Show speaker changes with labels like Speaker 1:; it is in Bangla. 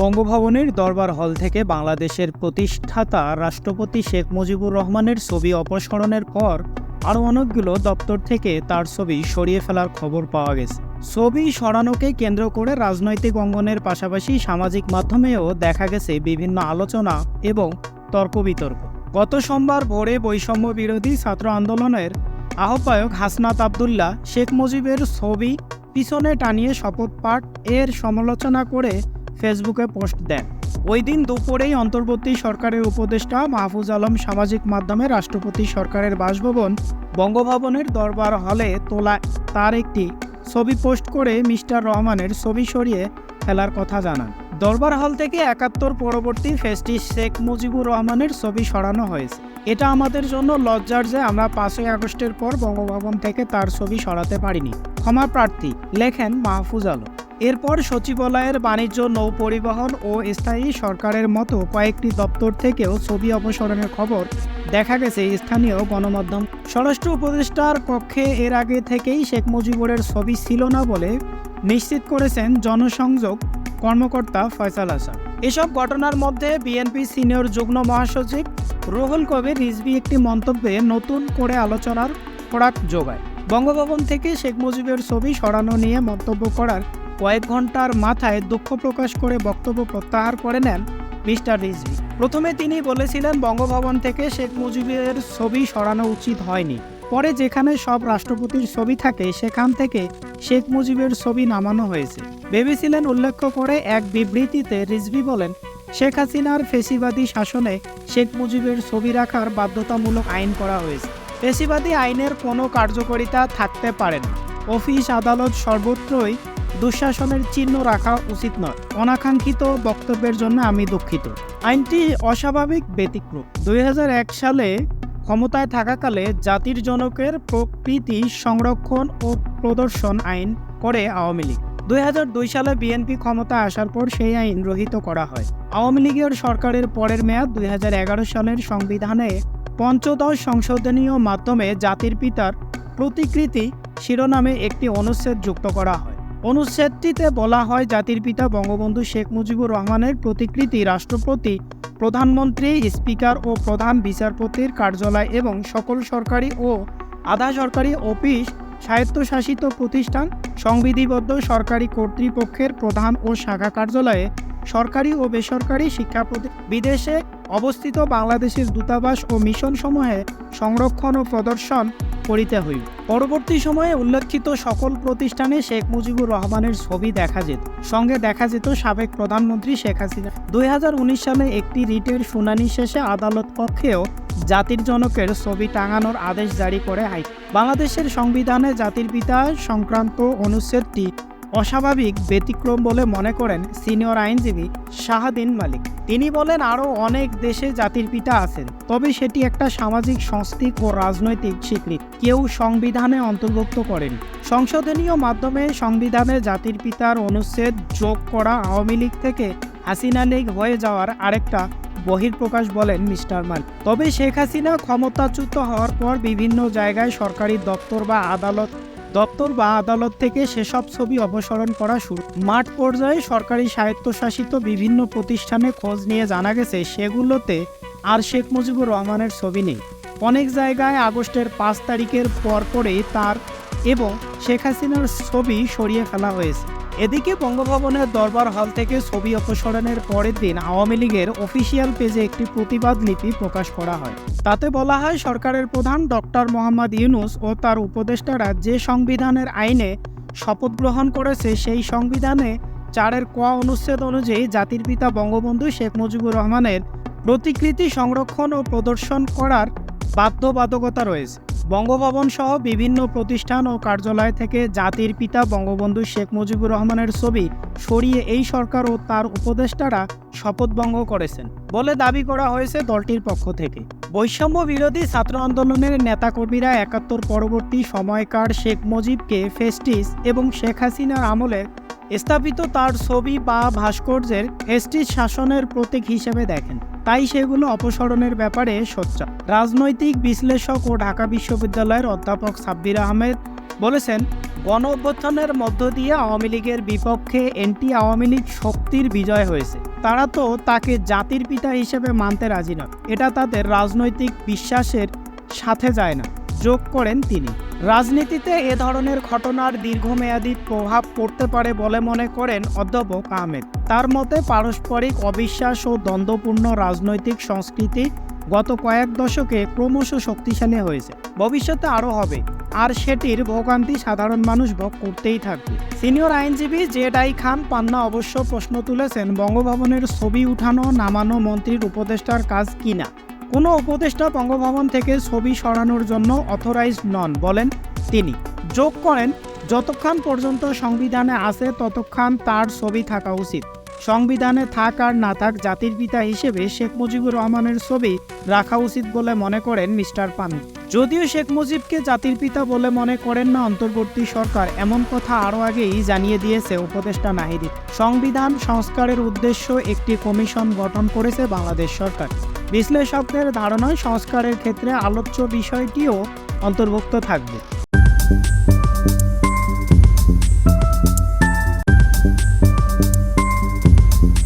Speaker 1: বঙ্গভবনের দরবার হল থেকে বাংলাদেশের প্রতিষ্ঠাতা রাষ্ট্রপতি শেখ মুজিবুর রহমানের ছবি অপসারণের পর আরও অনেকগুলো দপ্তর থেকে তার ছবি সরিয়ে ফেলার খবর পাওয়া গেছে। ছবি সরানোকে কেন্দ্র করে রাজনৈতিক অঙ্গনের পাশাপাশি সামাজিক মাধ্যমেও দেখা গেছে বিভিন্ন আলোচনা এবং তর্ক বিতর্ক। গত সোমবার ভোরে বৈষম্য বিরোধী ছাত্র আন্দোলনের আহ্বায়ক হাসনাত আবদুল্লাহ শেখ মুজিবের ছবি পিছনে টানিয়ে শপথ পাঠ এর সমালোচনা করে ফেসবুকে পোস্ট দেন। ওই দিন দুপুরেই অন্তর্বর্তী সরকারের উপদেষ্টা মাহফুজ আলম সামাজিক মাধ্যমে রাষ্ট্রপতি সরকারের বাসভবন, বঙ্গভবনের দরবার হলে তোলা তার একটি ছবি পোস্ট করে মিস্টার রহমানের ছবি সরিয়ে ফেলার কথা জানান। দরবার হল থেকে একাত্তর পরবর্তী ফেস্টি শেখ মুজিবুর রহমানের ছবি সরানো হয়েছে। এটা আমাদের জন্য লজ্জার যে আমরা পাঁচই আগস্টের পর বঙ্গভবন থেকে তার ছবি সরাতে পারিনি। ক্ষমা প্রার্থী লেখেন মাহফুজ আলম। এরপর সচিবালয়ের বাণিজ্য, নৌ পরিবহন ও স্থায়ী সরকারের মতো কয়েকটি দপ্তর থেকেও ছবি অপসারণের খবর দেখা গেছে স্থানীয় গণমাধ্যম। স্বরাষ্ট্র উপদেষ্টার পক্ষে এর আগে থেকেই শেখ মুজিবুরের ছবি ছিল না বলে নিশ্চিত করেছেন জনসংযোগ কর্মকর্তা ফয়সাল হাসান এসব ঘটনার মধ্যে বিএনপি সিনিয়র যুগ্ম মহাসচিব রুহুল কবির রিজভি একটি মন্তব্যে নতুন করে আলোচনার খোরাক যোগায়। বঙ্গভবন থেকে শেখ মুজিবের ছবি সরানো নিয়ে মন্তব্য করার কয়েক ঘণ্টার মাথায় দুঃখ প্রকাশ করে বক্তব্য প্রত্যাহার করে নেন মিস্টার রিজভি। প্রথমে তিনি বলেছিলেন, বঙ্গভবন থেকে শেখ মুজিবের ছবি সরানো উচিত হয়নি। পরে যেখানে সব রাষ্ট্রপতির ছবি থাকে, সেখান থেকে শেখ মুজিবের ছবি নামানো হয়েছে। ভেবেছিলেন উল্লেখ করে এক বিবৃতিতে রিজভি বলেন, শেখ হাসিনার ফেসিবাদী শাসনে শেখ মুজিবের ছবি রাখার বাধ্যতামূলক আইন করা হয়েছে। ফেসিবাদী আইনের কোনো কার্যকারিতা থাকতে পারে না। অফিস আদালত সর্বত্রই দুঃশাসনের চিহ্ন রাখা উচিত নয়। অনাকাঙ্ক্ষিত বক্তব্যের জন্য আমি দুঃখিত। আইনটি অস্বাভাবিক, ব্যতিক্রম। দুই হাজার এক সালে ক্ষমতায় থাকাকালে জাতির জনকের প্রকৃতি সংরক্ষণ ও প্রদর্শন আইন করে আওয়ামী লীগ। দুই হাজার দুই সালে বিএনপি ক্ষমতা আসার পর সেই আইন রহিত করা হয়। আওয়ামী লীগের সরকারের পরের মেয়াদ দুই হাজার এগারো সালের সংবিধানে পঞ্চদশ সংশোধনীয় মাধ্যমে জাতির পিতার প্রতিকৃতি শিরোনামে একটি অনুচ্ছেদ যুক্ত করা হয়। অনুচ্ছেদটিতে বলা হয়, জাতির পিতা বঙ্গবন্ধু শেখ মুজিবুর রহমানের প্রতিকৃতি রাষ্ট্রপতি, প্রধানমন্ত্রী, স্পিকার ও প্রধান বিচারপতির কার্যালয় এবং সকল সরকারি ও আধা সরকারি অফিস, স্বায়ত্তশাসিত প্রতিষ্ঠান, সংবিধিবদ্ধ সরকারি কর্তৃপক্ষের প্রধান ও শাখা কার্যালয়ে সরকারি ও বেসরকারি শিক্ষা বিদেশে অবস্থিত বাংলাদেশের দূতাবাস ও মিশন সমূহে সংরক্ষণ ও প্রদর্শন করিতে হইবে পরবর্তী সময়ে উল্লেখিত সকল প্রতিষ্ঠানে শেখ মুজিবুর রহমানের ছবি দেখা যেত। সঙ্গে দেখা যেত সাবেক প্রধানমন্ত্রী শেখ হাসিনা। দুই হাজার উনিশ সালে একটি রিটের শুনানি শেষে আদালত পক্ষেও জাতির জনকের ছবি টাঙানোর আদেশ জারি করে হাই বাংলাদেশের সংবিধানে জাতির পিতা সংক্রান্ত অনুচ্ছেদটি অস্বাভাবিক ব্যতিক্রম বলে মনে করেন সিনিয়র আইনজীবী শাহাদিন মালিক। তিনি বলেন, আরও অনেক দেশে জাতির পিতা আছেন, তবে সেটি একটা সামাজিক সংস্কৃতি ও রাজনৈতিক স্বীকৃতি। কেউ সংবিধানে অন্তর্ভুক্ত করেন। সংশোধনীয় মাধ্যমে সংবিধানে জাতির পিতার অনুচ্ছেদ যোগ করা আওয়ামী লীগ থেকে হাসিনা লীগ হয়ে যাওয়ার আরেকটা বহির্প্রকাশ বলেন মিস্টার মাল তবে শেখ হাসিনা ক্ষমতাচ্যুত হওয়ার পর বিভিন্ন জায়গায় সরকারি দপ্তর বা আদালত দপ্তর বা আদালত থেকে সেসব ছবি অপসারণ করা শুরু। মাঠ পর্যায়ে সরকারি স্বায়ত্তশাসিত বিভিন্ন প্রতিষ্ঠানে খোঁজ নিয়ে জানা গেছে, সেগুলোতে আর শেখ মুজিবুর রহমানের ছবি নেই। অনেক জায়গায় আগস্টের পাঁচ তারিখের পর পরেই তার এবং শেখ হাসিনার ছবি সরিয়ে ফেলা হয়েছে। এদিকে বঙ্গভবনের দরবার হল থেকে ছবি অপসারণের পরের দিন আওয়ামী লীগের অফিসিয়াল পেজে একটি প্রতিবাদ লিপি প্রকাশ করা হয়। তাতে বলা হয়, সরকারের প্রধান ডক্টর মোহাম্মদ ইউনুস ও তার উপদেষ্টারা যে সংবিধানের আইনে শপথ গ্রহণ করেছে, সেই সংবিধানে চারের ক অনুচ্ছেদ অনুযায়ী জাতির পিতা বঙ্গবন্ধু শেখ মুজিবুর রহমানের প্রতিকৃতি সংরক্ষণ ও প্রদর্শন করার বাধ্যবাধকতা রয়েছে। বঙ্গভবন সহ বিভিন্ন প্রতিষ্ঠান ও কার্যালয় থেকে জাতির পিতা বঙ্গবন্ধু শেখ মুজিবুর রহমানের ছবি সরিয়ে এই সরকার ও তার উপদেষ্টারা শপথভঙ্গ করেছেন বলে দাবি করা হয়েছে দলটির পক্ষ থেকে। বৈষম্য বিরোধী ছাত্র আন্দোলনের নেতাকর্মীরা একাত্তর পরবর্তী সময়কার শেখ মুজিবকে ফেস্টিস এবং শেখ হাসিনার আমলে স্থাপিত তার ছবি বা ভাস্কর্যের ফেস্টিস শাসনের প্রতীক হিসেবে দেখেন। তাই সেগুলো অপসারণের ব্যাপারে সোচ্চার। রাজনৈতিক বিশ্লেষক ও ঢাকা বিশ্ববিদ্যালয়ের অধ্যাপক সাব্বির আহমেদ বলেছেন গণ অভ্যুত্থানের মধ্য দিয়ে আওয়ামী লীগের বিপক্ষে এন্টি আওয়ামী লীগ শক্তির বিজয় হয়েছে। তারা তো তাকে জাতির পিতা হিসেবে মানতে রাজি নয়। এটা তাদের রাজনৈতিক বিশ্বাসের সাথে যায় না। যোগ করেন তিনি। রাজনীতিতে এ ধরনের ঘটনার দীর্ঘমেয়াদী প্রভাব পড়তে পারে বলে মনে করেন অধ্যাপক আহমেদ। তার মতে, পারস্পরিক অবিশ্বাস ও দ্বন্দ্বপূর্ণ রাজনৈতিক সংস্কৃতি গত কয়েক দশকে ক্রমশ শক্তিশালী হয়েছে। ভবিষ্যতে আরও হবে। আর সেটির ভোগান্তি সাধারণ মানুষ ভোগ করতেই থাকবে। সিনিয়র আইনজীবী জেডাই খান পান্না অবশ্য প্রশ্ন তুলেছেন, বঙ্গভবনের ছবি উঠানো নামানো মন্ত্রীর উপদেষ্টার কাজ কিনা। কোনো উপদেষ্টা বঙ্গভবন থেকে ছবি সরানোর জন্য অথরাইজড নন, বলেন তিনি। যোগ করেন, যতক্ষণ পর্যন্ত সংবিধানে আছে, ততক্ষণ তার ছবি থাকা উচিত। সংবিধানে থাক আর না থাক, জাতির পিতা হিসেবে শেখ মুজিবুর রহমানের ছবি রাখা উচিত বলে মনে করেন মিস্টার পানি। যদিও শেখ মুজিবকে জাতির পিতা বলে মনে করেন না অন্তর্বর্তী সরকার, এমন কথা আরও আগেই জানিয়ে দিয়েছে উপদেষ্টা নাহিদি। সংবিধান সংস্কারের উদ্দেশ্য একটি কমিশন গঠন করেছে বাংলাদেশ সরকার। বিশ্লেষকদের ধারণায় সংস্কারের ক্ষেত্রে আলোচ্য বিষয়টিও অন্তর্ভুক্ত থাকবে।